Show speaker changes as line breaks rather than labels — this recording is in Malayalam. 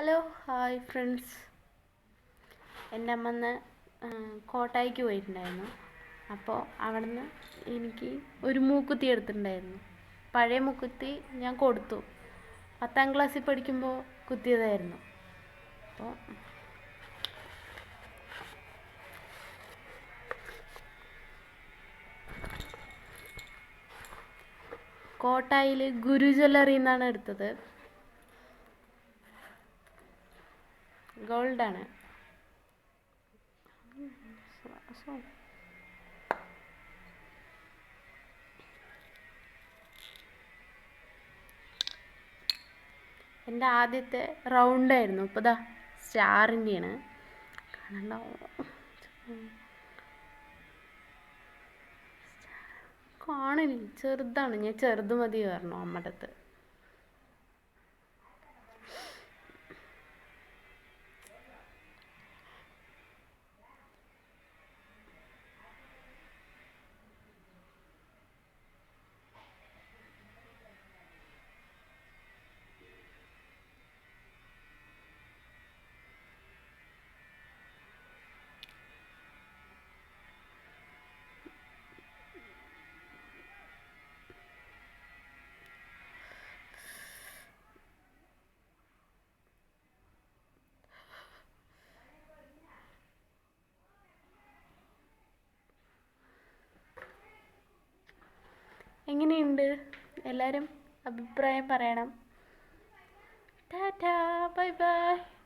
Hello hi friends. എന്റെ അമ്മ ഇന്ന് കോട്ടായിക്ക് പോയിട്ടുണ്ടായിരുന്നു. അപ്പോൾ അവിടുന്ന് എനിക്ക് ഒരു മൂക്കുത്തി എടുത്തിട്ടുണ്ടായിരുന്നു. പഴയ മൂക്കുത്തി ഞാൻ കൊടുത്തു. പത്താം ക്ലാസ്സിൽ പഠിക്കുമ്പോൾ കുത്തിയതായിരുന്നു. അപ്പോൾ കോട്ടായിൽ ഗുരു നിന്നാണ് എടുത്തത്. ഗോൾഡാണ്. എന്റെ ആദ്യത്തെ റൗണ്ട് ആയിരുന്നു. ഇപ്പോൾ ദാ സ്റ്റാറിന്റെയാണ് കാണണ്ടാവും കാണില്ല ചെറുതാണ്. ഞാൻ ചെറുത് മതി പറഞ്ഞു അമ്മയുടെ അടുത്ത് എങ്ങനെയുണ്ട്? എല്ലാവരും അഭിപ്രായം പറയണം. Tata bye bye.